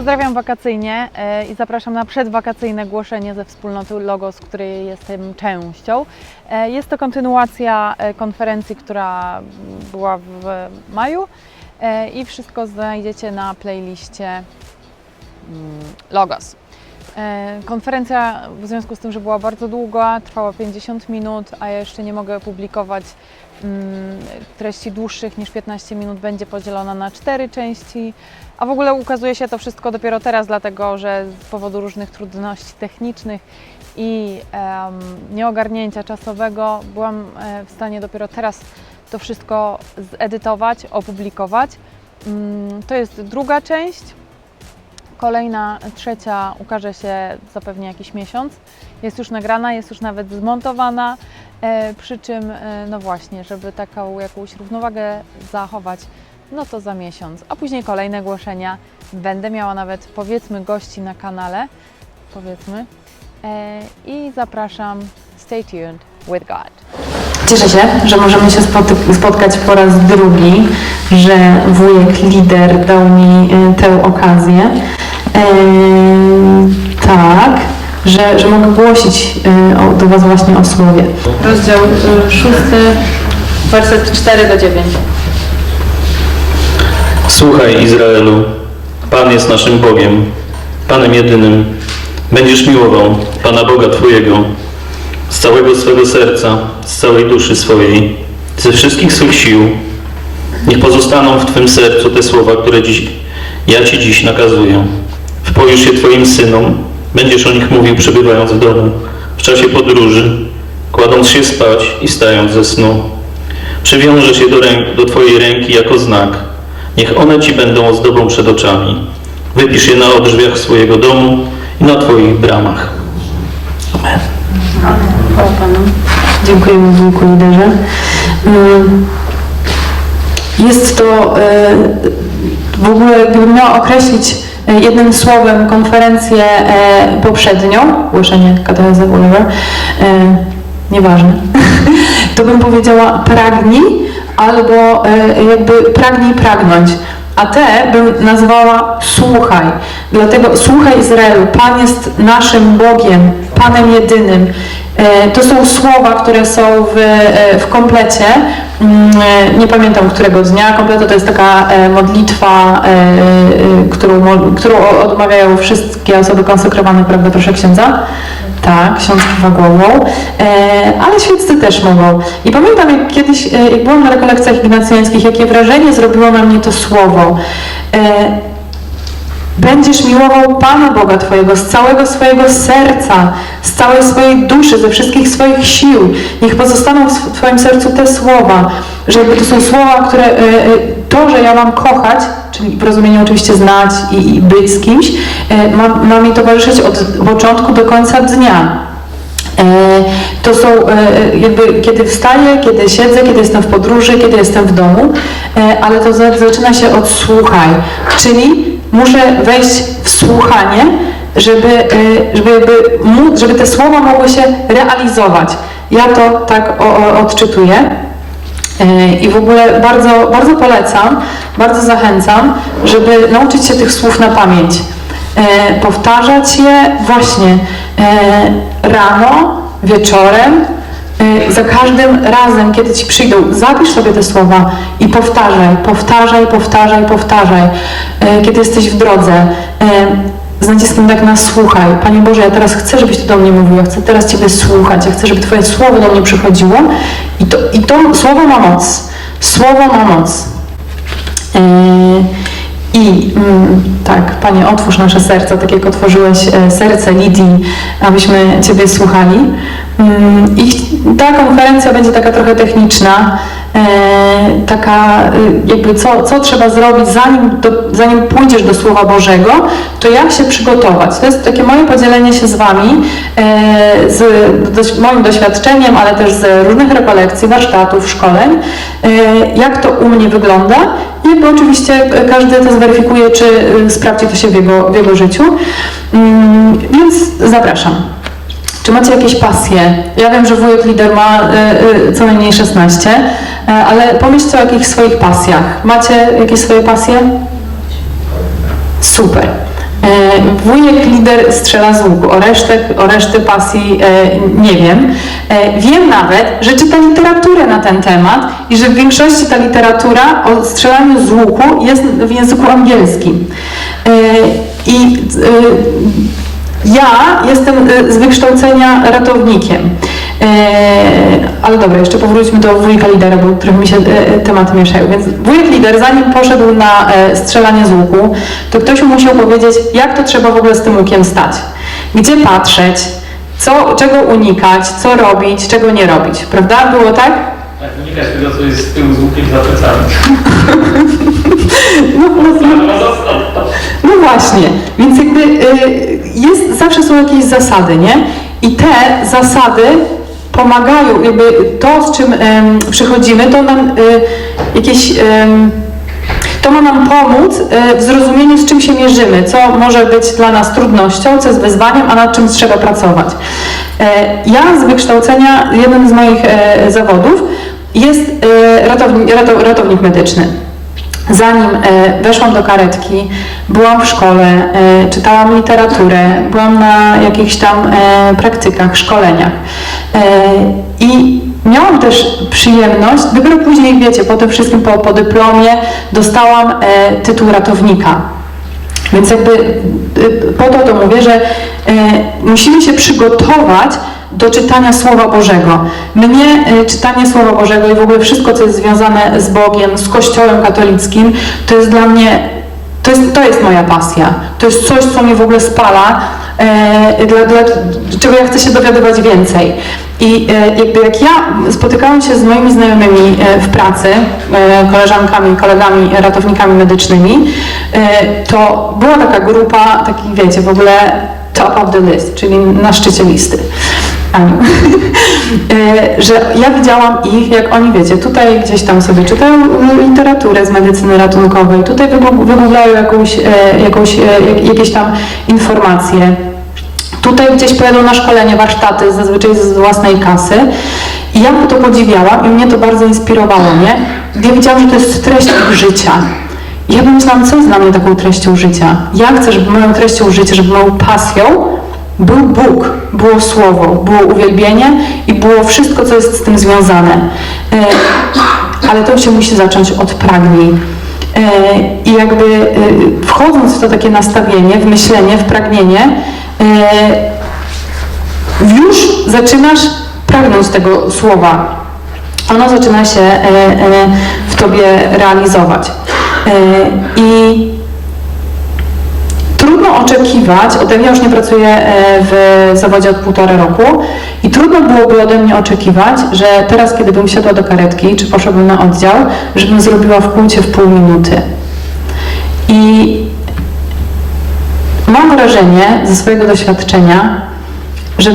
Pozdrawiam wakacyjnie e, i zapraszam na przedwakacyjne głoszenie ze wspólnoty Logos, której jestem częścią. E, Jest to kontynuacja e, konferencji, która była w maju i wszystko znajdziecie na playliście mm, Logos. Konferencja w związku z tym, że była bardzo długa, trwała 50 minut, a ja jeszcze nie mogę publikować treści dłuższych niż 15 minut, będzie podzielona na cztery części. A w ogóle ukazuje się to wszystko dopiero teraz, dlatego że z powodu różnych trudności technicznych i em, nieogarnięcia czasowego byłam e, w stanie dopiero teraz to wszystko zedytować, opublikować. Mm, To jest druga część. Kolejna, trzecia ukaże się zapewne jakiś miesiąc. Jest już nagrana, jest już nawet zmontowana. E, przy czym, e, no właśnie, żeby taką jakąś równowagę zachować, no to za miesiąc. A później kolejne głoszenia. Będę miała nawet, powiedzmy, gości na kanale. Powiedzmy. E, I zapraszam. Stay tuned with God. Cieszę się, że możemy się spotkać po raz drugi, że wujek lider dał mi e, tę okazję. E, tak, że, że mogę głosić e, o, do Was właśnie o słowie. Rozdział 6, werset 4 do 9. Słuchaj Izraelu, Pan jest naszym Bogiem, Panem jedynym. Będziesz miłował Pana Boga Twojego z całego swego serca, z całej duszy swojej, ze wszystkich swych sił. Niech pozostaną w Twym sercu te słowa, które dziś, ja Ci dziś nakazuję. Wpoisz się Twoim synom, będziesz o nich mówił przebywając w domu, w czasie podróży, kładąc się spać i stając ze snu. Przywiążesz je do, do Twojej ręki jako znak. Niech one Ci będą ozdobą przed oczami. Wypisz je na drzwiach swojego domu i na Twoich bramach. Amen. Panu. Dziękujemy wujku liderze. Jest to e, w ogóle, gdybym miała określić e, jednym słowem konferencję e, poprzednią, głoszenie whatever, e, nieważne, to bym powiedziała pragnij albo jakby pragnij pragnąć. A te bym nazwała słuchaj. Dlatego słuchaj Izraelu, Pan jest naszym Bogiem, Panem jedynym. E, To są słowa, które są w, e, w komplecie. Mm, e, Nie pamiętam którego dnia. Kompleto to jest taka modlitwa, którą, którą odmawiają wszystkie osoby konsekrowane, prawda, proszę księdza? Tak, ksiądz kiwa głową, ale świeccy też mogą. I pamiętam, jak kiedyś, jak byłam na rekolekcjach ignacjańskich, jakie wrażenie zrobiło na mnie to słowo. Będziesz miłował Pana Boga Twojego z całego swojego serca, z całej swojej duszy, ze wszystkich swoich sił. Niech pozostaną w Twoim sercu te słowa, że jakby to są słowa, które e, e, to, że ja mam kochać, czyli w rozumieniu oczywiście znać i, i być z kimś, e, ma, ma mi towarzyszyć od początku do końca dnia. To są jakby kiedy wstaję, kiedy siedzę, kiedy jestem w podróży, kiedy jestem w domu, ale to za- zaczyna się od słuchaj, czyli muszę wejść w słuchanie, żeby, e, żeby, żeby te słowa mogły się realizować. Ja to tak odczytuję. E, I w ogóle bardzo, bardzo polecam, bardzo zachęcam, żeby nauczyć się tych słów na pamięć. E, powtarzać je właśnie rano, wieczorem, za każdym razem, kiedy ci przyjdą. Zapisz sobie te słowa i powtarzaj, powtarzaj, powtarzaj, powtarzaj, e, kiedy jesteś w drodze. E, z naciskiem tak na słuchaj. Panie Boże, ja teraz chcę, żebyś Ty do mnie mówił, ja chcę teraz Ciebie słuchać, ja chcę, żeby Twoje słowo do mnie przychodziło i to, i to słowo ma moc. Słowo ma moc. Yy, I mm, tak, Panie, otwórz nasze serca, tak jak otworzyłeś e, serce Lidii, abyśmy Ciebie słuchali. Mm, I ta konferencja będzie taka trochę techniczna, e, taka y, jakby co, co trzeba zrobić zanim, do, zanim pójdziesz do Słowa Bożego, to jak się przygotować. To jest takie moje podzielenie się z Wami, e, z moim doświadczeniem, ale też z różnych rekolekcji, warsztatów, szkoleń, e, jak to u mnie wygląda i jakby oczywiście e, każdy to zweryfikuje, czy e, sprawdzi to się w jego, w jego życiu. Mm, Więc zapraszam. Czy macie jakieś pasje? Ja wiem, że wujek lider ma y, co najmniej 16, y, ale pomyślcie o jakichś swoich pasjach. Macie jakieś swoje pasje? Super. Wujek lider strzela z łuku, o, o reszty pasji e, nie wiem. E, Wiem nawet, że czyta literaturę na ten temat i że w większości ta literatura o strzelaniu z łuku jest w języku angielskim. E, I e, ja jestem e, z wykształcenia ratownikiem. E, ale dobra, jeszcze powróćmy do wujka lidera, bo trochę mi się e, tematy mieszają. Więc wujek lider, zanim poszedł na e, strzelanie z łuku, to ktoś mu musiał powiedzieć, jak to trzeba w ogóle z tym łukiem stać. Gdzie patrzeć, co, czego unikać, co robić, czego nie robić. Prawda? Było tak? Tak, unikać tego, co jest z tyłu z łukiem za plecami. No, no, No właśnie, więc jakby y, jest, zawsze są jakieś zasady, nie? I te zasady pomagają, jakby to, z czym przychodzimy, to nam y, jakieś, to ma nam pomóc y, w zrozumieniu, z czym się mierzymy, co może być dla nas trudnością, co jest wyzwaniem, a nad czym trzeba pracować. E, Ja z wykształcenia, jeden z moich e, zawodów jest e, ratownik, rato- ratownik medyczny. Zanim e, weszłam do karetki, byłam w szkole, e, czytałam literaturę, byłam na jakichś tam e, praktykach, szkoleniach. I miałam też przyjemność, dopiero później, wiecie, po tym wszystkim, po, po dyplomie, dostałam tytuł ratownika. Więc jakby po to to mówię, że musimy się przygotować do czytania Słowa Bożego. Mnie e, czytanie Słowa Bożego i w ogóle wszystko, co jest związane z Bogiem, z Kościołem katolickim, to jest dla mnie, to jest, to jest moja pasja. To jest coś, co mnie w ogóle spala, e, dla, dla czego ja chcę się dowiadywać więcej. I e, jakby jak ja spotykałam się z moimi znajomymi e, w pracy, e, koleżankami, kolegami, ratownikami medycznymi, to była taka grupa, takich wiecie, w ogóle top of the list, czyli na szczycie listy. E, że ja widziałam ich, jak oni, wiecie, tutaj gdzieś tam sobie czytają literaturę z medycyny ratunkowej, tutaj wygooglają jakąś, e, jakąś, e, jak- jakieś tam informacje, Tutaj gdzieś pojadą na szkolenie, warsztaty, zazwyczaj z własnej kasy. I ja to podziwiałam i mnie to bardzo inspirowało, nie? Ja widziałam, że to jest treść ich życia. I ja pomyślałam, co jest dla mnie taką treścią życia? Ja chcę, żeby moją treścią życia, żeby moją pasją był Bóg, było Słowo, było uwielbienie i było wszystko, co jest z tym związane. E, Ale to się musi zacząć od pragnień. E, I jakby e, wchodząc w to takie nastawienie, w myślenie, w pragnienie, już zaczynasz pragnąć tego słowa. Ono zaczyna się w tobie realizować. I oczekiwać, ode mnie już nie pracuję e, w zawodzie od półtora roku i trudno byłoby ode mnie oczekiwać, że teraz, kiedy bym siadła do karetki, czy poszłabym na oddział, żebym zrobiła w kółcie w pół minuty. I mam wrażenie ze swojego doświadczenia, że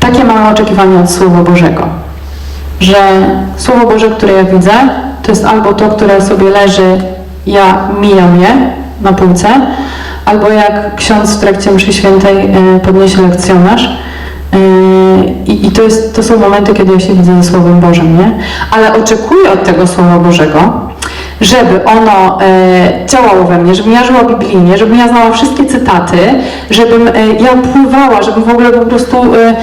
takie mamy oczekiwanie od Słowa Bożego. Że Słowo Boże, które ja widzę, to jest albo to, które sobie leży, ja mijam je na półce, albo jak ksiądz w trakcie mszy świętej e, podniesie lekcjonarz. e, I, I to, jest, to są momenty, kiedy ja się widzę ze Słowem Bożym, nie? Ale oczekuję od tego Słowa Bożego, żeby ono e, działało we mnie, żebym ja żyła biblijnie, żebym ja znała wszystkie cytaty, żebym e, ja pływała, żebym w ogóle po prostu e,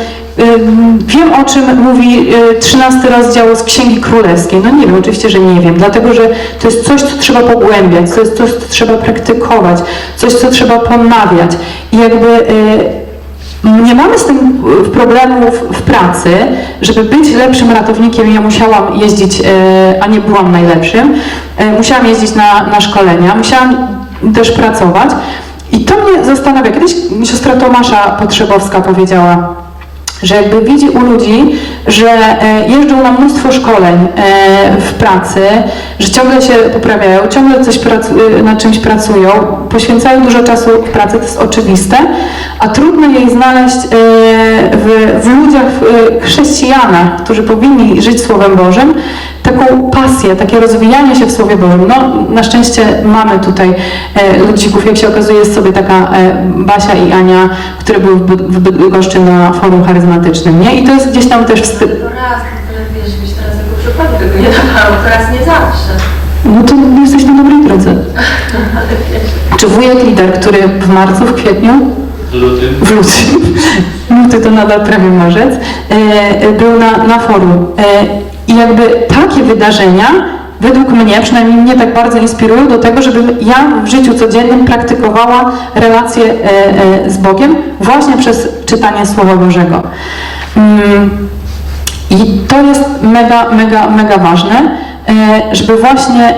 wiem o czym mówi e, 13 rozdział z Księgi Królewskiej. No nie wiem, oczywiście, że nie wiem, dlatego że to jest coś, co trzeba pogłębiać, to jest coś, co trzeba praktykować, coś, co trzeba ponawiać. I jakby nie mamy z tym e, problemów w pracy, żeby być lepszym ratownikiem. Ja musiałam jeździć, e, a nie byłam najlepszym. E, Musiałam jeździć na, na szkolenia, musiałam też pracować. I to mnie zastanawia. Kiedyś siostra Tomasza Potrzebowska powiedziała, że jakby widzi u ludzi, że e, jeżdżą na mnóstwo szkoleń e, w pracy, że ciągle się poprawiają, ciągle coś e, nad czymś pracują, poświęcają dużo czasu w pracy, to jest oczywiste, a trudno jej znaleźć w, w ludziach e, chrześcijanach, którzy powinni żyć Słowem Bożym, taką pasję, takie rozwijanie się w Słowie Bożym. No, na szczęście mamy tutaj e, ludzików, jak się okazuje, jest sobie taka e, Basia i Ania, które były w, Byd- w Bydgoszczy na forum charyzmatycznym, nie? I to jest gdzieś tam też wstyd. Raz, no to wiesz, żebyś teraz jako przykładu tego nie dawało, to raz nie zawsze. no to jesteś na dobrej drodze. Czy wujek lider, który w marcu, w kwietniu, Luty. w lutym, luty to nadal prawie marzec, e, był na, na forum. E, I jakby takie wydarzenia według mnie, przynajmniej mnie tak bardzo inspirują do tego, żebym ja w życiu codziennym praktykowała relacje e, e, z Bogiem właśnie przez czytanie Słowa Bożego. Mm, I to jest mega, mega, mega ważne, żeby właśnie,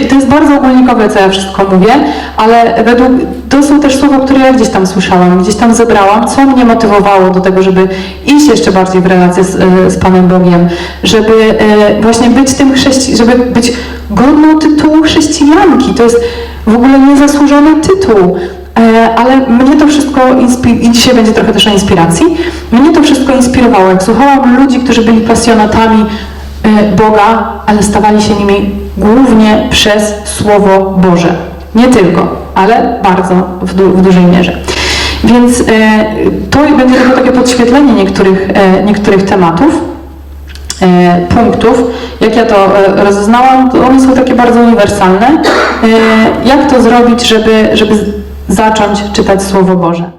e, to jest bardzo ogólnikowe, co ja wszystko mówię, ale według, to są też słowa, które ja gdzieś tam słyszałam, gdzieś tam zebrałam, co mnie motywowało do tego, żeby iść jeszcze bardziej w relację z, e, z Panem Bogiem, żeby e, właśnie być tym chrześci, żeby być godną tytułu chrześcijanki. To jest w ogóle niezasłużony tytuł. E, Ale mnie to wszystko, i dzisiaj będzie trochę też o inspiracji, mnie to wszystko inspirowało. Jak słuchałam ludzi, którzy byli pasjonatami e, Boga, ale stawali się nimi głównie przez Słowo Boże. Nie tylko, ale bardzo w, du- w dużej mierze. Więc e, to będzie tylko takie podświetlenie niektórych, e, niektórych tematów punktów. Jak ja to rozeznałam, to one są takie bardzo uniwersalne. Jak to zrobić, żeby, żeby zacząć czytać Słowo Boże?